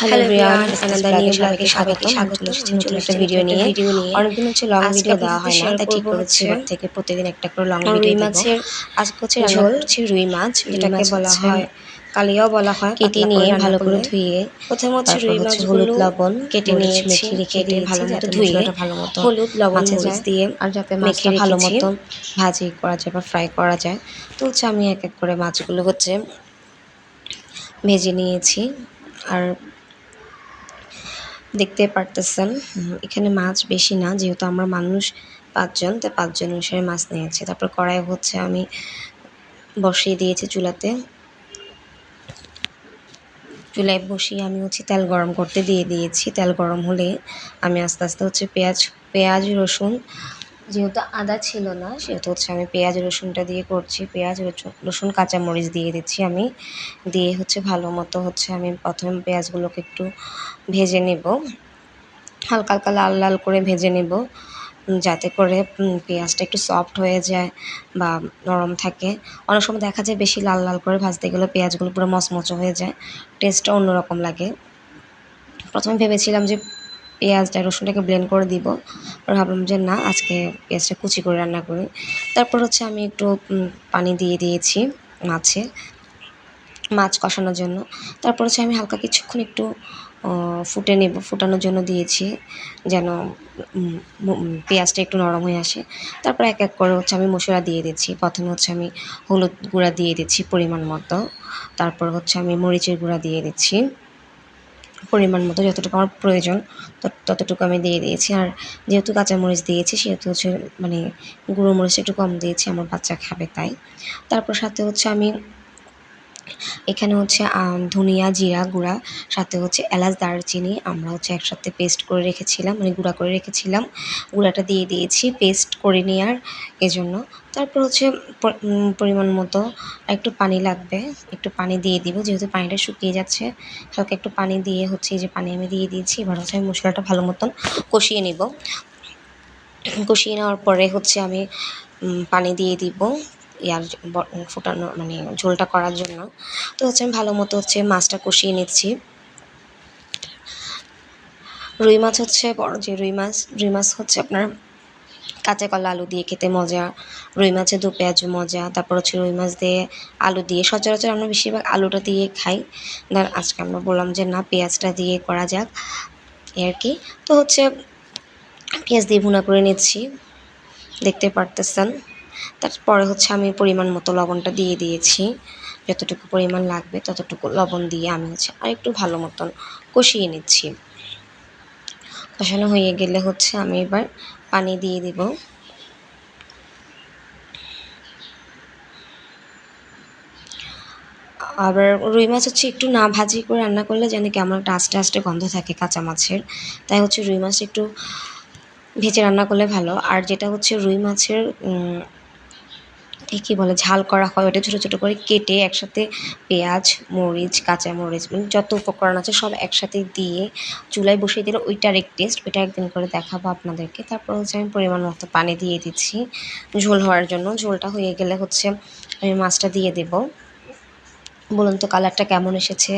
Hello everyone আনাদা new ব্লগে স্বাগত স্বাগত এসেছি নতুন একটা ভিডিও নিয়ে। অনেকদিন হচ্ছে লং ভিডিও দেওয়া হয় না তাই ঠিক করেছি। থেকে প্রতিদিন একটা করে লং ভিডিও মাছের আজকে হচ্ছে ঝোল। হচ্ছে রুই মাছ যেটাকে বলা হয় কালিয়াও বলা হয় কেটে নিয়ে ভালো করে ধুয়ে। রুই মাছ হলুদ লবণ কেটে নিয়ে মেখে রেখে দিয়ে ভালো মতো ধুয়ে ভালো মতো হলুদ লবণ মরিচ দিয়ে আর যাতে ভালো মতো ভাজি করা যায় বা ফ্রাই করা যায়। তো হচ্ছে আমি এক এক করে মাছগুলো হচ্ছে ভেজে নিয়েছি। আর দেখতে পারতেছেন। এখানে মাছ বেশি না, যেহেতু আমরা মানুষ পাঁচজন তো পাঁচজন অনুসারে মাছ নিয়েছি। তারপর কড়াই হচ্ছে আমি বসিয়ে দিয়েছি চুলাতে। চুলায় বসিয়ে আমি হচ্ছে তেল গরম করতে দিয়ে দিয়েছি। তেল গরম হলে আমি আস্তে আস্তে হচ্ছে পেঁয়াজ পেঁয়াজ, রসুন যেহেতু আদা ছিল না, সেহেতু হচ্ছে আমি পেঁয়াজ, রসুনটা দিয়ে করছি। পেঁয়াজ রসুন, কাঁচামরিচ দিয়ে দিচ্ছি আমি। দিয়ে হচ্ছে ভালো মতো হচ্ছে আমি প্রথমে পেঁয়াজগুলোকে একটু ভেজে নেব। হালকা হালকা, লাল লাল করে ভেজে নেব। যাতে করে পেঁয়াজটা একটু সফট হয়ে যায় বা নরম থাকে। অনেক সময় দেখা যায় বেশি লাল লাল করে ভাজতে গেলে পেঁয়াজগুলো পুরো মচমচো হয়ে যায়। টেস্টটা অন্যরকম লাগে। প্রথমে ভেবেছিলাম যে পেঁয়াজটা, রসুনটাকে ব্লেন্ড করে দিব। আর ভাবলাম যে না, আজকে পেঁয়াজটা কুচি করে রান্না করি। তারপর হচ্ছে আমি একটু পানি দিয়ে দিয়েছি মাছে, মাছ কষানোর জন্য। তারপর হচ্ছে আমি হালকা কিছুক্ষণ একটু ফুটে নেব, ফুটানোর জন্য দিয়েছি যেন পেঁয়াজটা একটু নরম হয়ে আসে। তারপর এক এক করে হচ্ছে আমি মশলা দিয়ে দিচ্ছি। প্রথমে হচ্ছে আমি হলুদ গুঁড়া দিয়ে দিচ্ছি পরিমাণ মতো। তারপর হচ্ছে আমি মরিচের গুঁড়া দিয়ে দিচ্ছি। পরিমাণ মতো যতটুকু আমার প্রয়োজন ততটুকু আমি দিয়ে দিয়েছি। আর যেহেতু কাঁচামরিচ দিয়েছি, সেহেতু হচ্ছে মানে গুঁড়ো মরিচ একটু কম দিয়েছি, আমার বাচ্চা খাবে তাই। তারপর সাথে হচ্ছে আমি এখানে হচ্ছে ধনিয়া, জিরা গুঁড়া, সাথে হচ্ছে এলাচ, দারচিনি, আমরা হচ্ছে একসাথে পেস্ট করে রেখেছিলাম মানে গুঁড়া করে রেখেছিলাম। গুঁড়াটা দিয়ে দিয়েছি পেস্ট করে নেওয়ার এজন্য। তারপর হচ্ছে পরিমাণ মতো একটু পানি লাগবে, একটু পানি দিয়ে দিব, যেহেতু পানিটা শুকিয়ে যাচ্ছে। হালকা একটু পানি দিয়ে হচ্ছে, এই যে পানি আমি দিয়ে দিয়েছি, এবার হচ্ছে আমি মশলাটা ভালো মতন কষিয়ে নিব। কষিয়ে নেওয়ার পরে হচ্ছে আমি পানি দিয়ে দিব। ইয়ার ফোটানো মানে ঝোলটা করার জন্য। তো হচ্ছে আমি ভালো মতো হচ্ছে মাছটা কষিয়ে নিচ্ছি। রুই মাছ হচ্ছে বড় যে রুই মাছ রুই মাছ হচ্ছে আপনার কাঁচা কলা আলু দিয়ে খেতে মজা। রুই মাছের দু পেঁয়াজ মজা, তারপর হচ্ছে রুই মাছ দিয়ে আলু দিয়ে। সচরাচর আমরা বেশিরভাগ আলুটা দিয়ে খাই। ধর, আজকে আমরা বললাম যে না, পেঁয়াজটা দিয়ে করা যাক এই আর কি। তো হচ্ছে পেঁয়াজ দিয়ে ভুনা করে নিচ্ছি। দেখতে পারতেছেন। তারপরে হচ্ছে আমি পরিমাণ মতো লবণটা দিয়ে দিয়েছি। যতটুকু পরিমাণ লাগবে ততটুকু লবণ দিয়ে আমি হচ্ছে আর একটু ভালো মতন কষিয়ে নিচ্ছি। কষানো হয়ে গেলে হচ্ছে আমি এবার পানি দিয়ে দিব। আবার রুই মাছ হচ্ছে একটু না ভাজি করে রান্না করলে যেন কেমন একটা আস্তে আস্তে গন্ধ থাকে কাঁচা মাছের। তাই হচ্ছে রুই মাছ একটু ভেজে রান্না করলে ভালো। আর যেটা হচ্ছে রুই মাছের কী বলে ঝাল করা হয়, ওটা ছোটো ছোটো করে কেটে একসাথে পেঁয়াজ, মরিচ, কাঁচা মরিচ মানে যত উপকরণ আছে সব একসাথে দিয়ে চুলায় বসিয়ে দিলে ওইটার এক টেস্ট ওইটা একদিন করে দেখাবো আপনাদেরকে। তারপর হচ্ছে আমি পরিমাণ মতো পানি দিয়ে দিচ্ছি। ঝোল হওয়ার জন্য, ঝোলটা হয়ে গেলে হচ্ছে আমি মাছটা দিয়ে দেব। বলুন তো কালারটা কেমন এসেছে?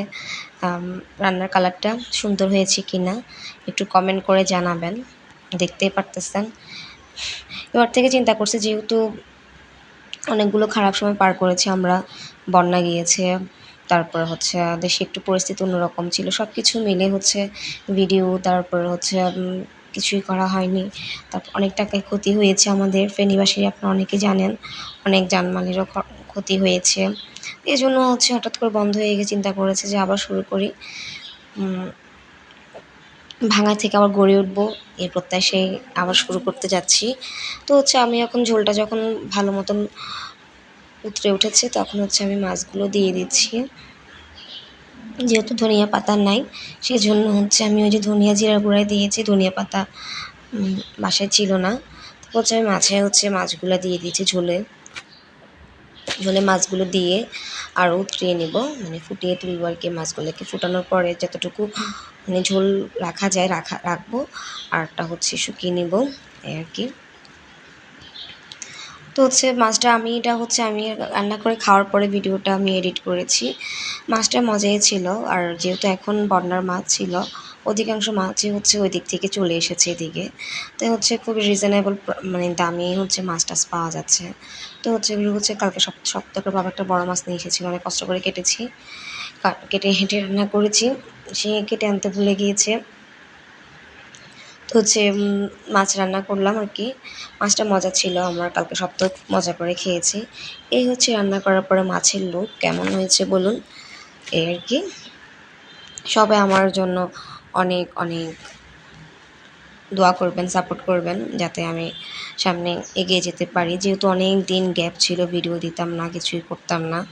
রান্নার কালারটা সুন্দর হয়েছে কি না একটু কমেন্ট করে জানাবেন। দেখতেই পারতেছেন। এবার থেকে চিন্তা করছি যেহেতু অনেকগুলো খারাপ সময় পার করেছি, আমরা বন্যা গিয়েছে, তারপর হচ্ছে দেশে একটু পরিস্থিতি অন্যরকম ছিল সব কিছু মিলে হচ্ছে ভিডিও তারপর হচ্ছে কিছুই করা হয়নি, তারপর অনেক টাকায় ক্ষতি হয়েছে আমাদের ফেনীবাসী আপনারা অনেকে জানেন, অনেক জানমালেরও ক্ষতি হয়েছে এই জন্য হচ্ছে হঠাৎ করে বন্ধ হয়ে গিয়ে চিন্তা করেছে যে আবার শুরু করি ভাঙা থেকে আবার গড়ে উঠবো, এর প্রত্যাশায় আবার শুরু করতে যাচ্ছি। তো হচ্ছে আমি এখন ঝোলটা যখন ভালো মতন উতরে উঠেছে, তখন হচ্ছে আমি মাছগুলো দিয়ে দিচ্ছি। যেহেতু ধনিয়া পাতা নাই সেই জন্য হচ্ছে আমি ওই যে ধনিয়া জিরা গুঁড়ায় দিয়েছি, ধনিয়া পাতা বাসায় ছিল না। তারপর হচ্ছে আমি মাছে হচ্ছে মাছগুলো দিয়ে দিয়েছি ঝোলে। ঝোলে মাছগুলো দিয়ে আরও উতরিয়ে নেব মানে ফুটিয়ে তুলবো আর কি মাছগুলোকে। ফুটানোর পরে যতটুকু মানে ঝোল রাখা যায়, রাখা, রাখব। আরটা হচ্ছে শুকিয়ে নেব, এই আর কি। তো হচ্ছে মাছটা আমি, এটা হচ্ছে আমি রান্না করে খাওয়ার পরে ভিডিওটা আমি এডিট করেছি। মাছটা মজাই ছিল, আর যেহেতু এখন বন্যার মাছ ছিল অধিকাংশ মাছই হচ্ছে ওই দিক থেকে চলে এসেছে এদিকে। তো হচ্ছে খুবই রিজনেবল মানে দামে হচ্ছে মাছ টাছ পাওয়া যাচ্ছে। তো হচ্ছে এগুলো হচ্ছে কালকে সব সপ্তাহের বাবা একটা বড়ো মাছ নিয়ে এসেছিল অনেক কষ্ট করে কেটেছি। কেটে হেঁটে রান্না করেছি, সে কেটে আনতে ভুলে গিয়েছে। তো হচ্ছে মাছ রান্না করলাম আর কি। মাছটা মজা ছিল, আমার কালকে সপ্তাহ মজা করে খেয়েছি। এই হচ্ছে রান্না করার পরে মাছের লোক কেমন হয়েছে বলুন? এই আর কি। সবাই আমার জন্য অনেক অনেক দোয়া করবেন সাপোর্ট করবেন যাতে আমি সামনে এগিয়ে যেতে পারি। যেহেতু অনেক দিন গ্যাপ ছিল ভিডিও দিতাম না, কিছুই করতাম না,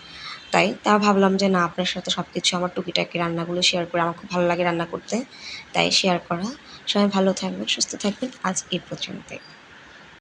তাই তা ভাবলাম যে না, আপনার সাথে সব কিছু আমার টুকিটাকি রান্নাগুলো শেয়ার করে আমার খুব ভালো লাগে রান্না করতে, তাই শেয়ার করা। সবাই ভালো থাকবেন, সুস্থ থাকবেন। আজ এই পর্যন্তই।